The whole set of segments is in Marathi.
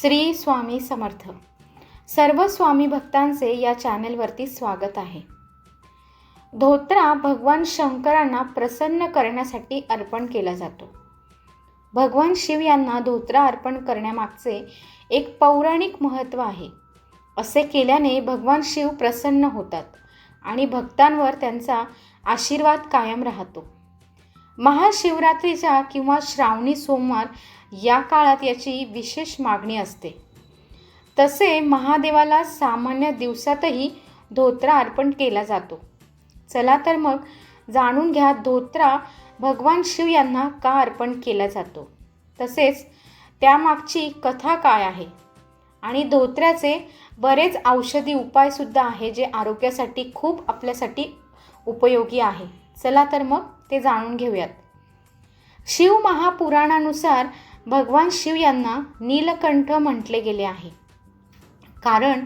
श्री स्वामी समर्थ. सर्व स्वामी भक्तांचे या चॅनेलवरती स्वागत आहे. धोत्रा भगवान शंकरांना प्रसन्न करण्यासाठी अर्पण केला जातो. भगवान शिव यांना धोत्रा अर्पण करण्यामागचे एक पौराणिक महत्त्व आहे. असे केल्याने भगवान शिव प्रसन्न होतात आणि भक्तांवर त्यांचा आशीर्वाद कायम राहतो. महाशिवरात्रीच्या किंवा श्रावणी सोमवार या काळात याची विशेष मागणी असते. तसे महादेवाला सामान्य दिवसातही धोत्रा अर्पण केला जातो. चला तर मग जाणून घ्या धोत्रा भगवान शिव यांना का अर्पण केला जातो. तसेच त्यामागची कथा काय आहे? आणि धोत्र्याचे बरेच औषधी उपायसुद्धा आहे जे आरोग्यासाठी खूप आपल्यासाठी उपयोगी आहे. चला तर मग ते जाणून घेऊयात. शिव महापुराणानुसार भगवान शिव यांना नीलकंठ म्हटले गेले आहे. कारण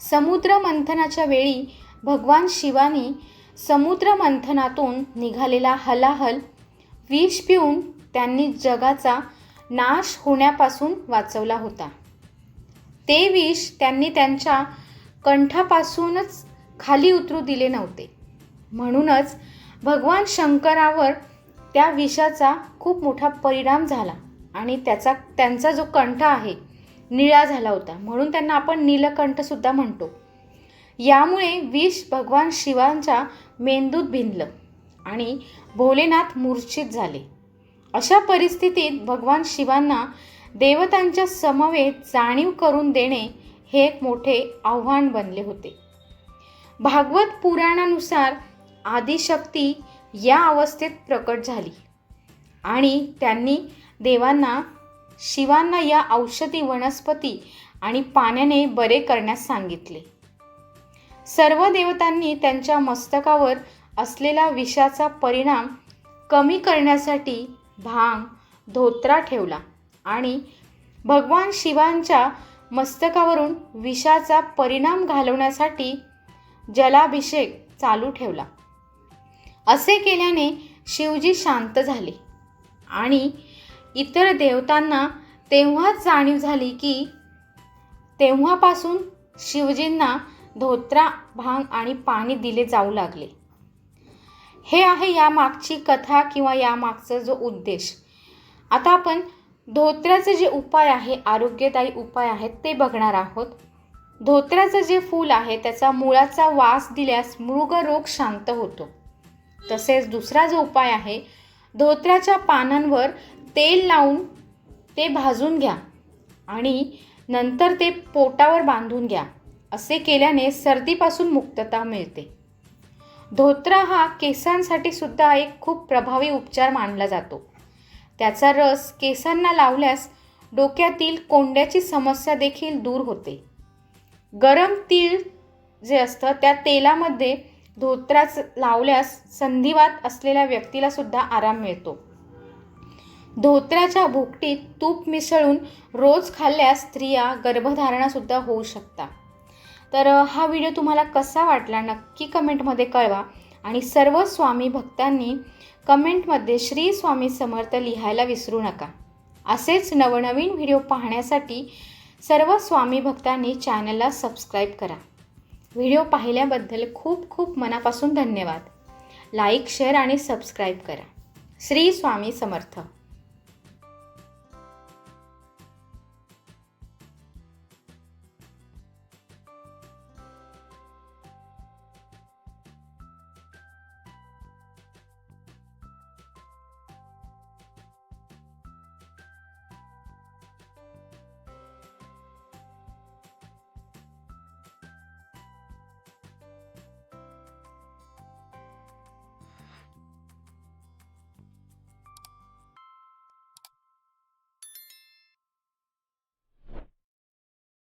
समुद्र मंथनाच्या वेळी भगवान शिवानी समुद्र मंथनातून निघालेला हलाहल विष पिऊन त्यांनी जगाचा नाश होण्यापासून वाचवला होता. ते विष त्यांनी त्यांच्या कंठापासूनच खाली उतरू दिले नव्हते. म्हणूनच भगवान शंकरावर त्या विषाचा खूप मोठा परिणाम झाला. आणि त्याचा त्यांचा जो कंठ आहे निळा झाला होता. म्हणून त्यांना आपण नीलकंठसुद्धा म्हणतो. यामुळे विष भगवान शिवांच्या मेंदूत भिनलं आणि भोलेनाथ मूर्छित झाले. अशा परिस्थितीत भगवान शिवांना देवतांच्या समवेत जाणीव करून देणे हे एक मोठे आव्हान बनले होते. भागवत पुराणानुसार आदिशक्ती या अवस्थेत प्रकट झाली आणि त्यांनी देवांना शिवांना या औषधी वनस्पती आणि पाण्याने बरे करण्यास सांगितले. सर्व देवतांनी त्यांच्या मस्तकावर असलेला विषाचा परिणाम कमी करण्यासाठी भांग धोत्रा ठेवला आणि भगवान शिवांच्या मस्तकावरून विषाचा परिणाम घालवण्यासाठी जलाभिषेक चालू ठेवला. असे केल्याने शिवजी शांत झाले आणि इतर देवतांना तेव्हाच जाणीव झाली की तेव्हापासून शिवजींना धोत्रा भांग आणि पाणी दिले जाऊ लागले. हे आहे यामागची कथा किंवा यामागचा जो उद्देश. आता आपण धोत्र्याचे जे उपाय आहे आरोग्यदायी उपाय आहेत ते बघणार आहोत. धोत्र्याचं जे फूल आहे त्याचा मुळाचा वास दिल्यास मृगरोग शांत होतो. तसेच दुसरा जो उपाय आहे धोत्र्याच्या पानांवर तेल लावून ते भाजून घ्या आणि नंतर ते पोटावर बांधून घ्या. असे केल्याने सर्दीपासून मुक्तता मिळते. धोत्रा हा केसांसाठी सुद्धा एक खूप प्रभावी उपचार मानला जातो. त्याचा रस केसांना लावल्यास डोक्यातील कोंड्याची समस्या देखील दूर होते. गरम तीळ जे असतं त्या तेलामध्ये धोत्राच लावल्यास संधिवात असलेल्या व्यक्तीला सुद्धा आराम मिळतो. धोत्र्याच्या भुकटीत तूप मिसळून रोज खाल्ल्यास स्त्रिया गर्भधारणासुद्धा होऊ शकता. तर हा व्हिडिओ तुम्हाला कसा वाटला नक्की कमेंटमध्ये कळवा आणि सर्व स्वामी भक्तांनी कमेंटमध्ये श्री स्वामी समर्थ लिहायला विसरू नका. असेच नवनवीन व्हिडिओ पाहण्यासाठी सर्व स्वामी भक्तांनी चॅनलला सबस्क्राईब करा. व्हिडिओ पाहिल्याबद्दल खूप खूप मनापासून धन्यवाद. लाईक शेअर आणि सबस्क्राईब करा. श्री स्वामी समर्थ.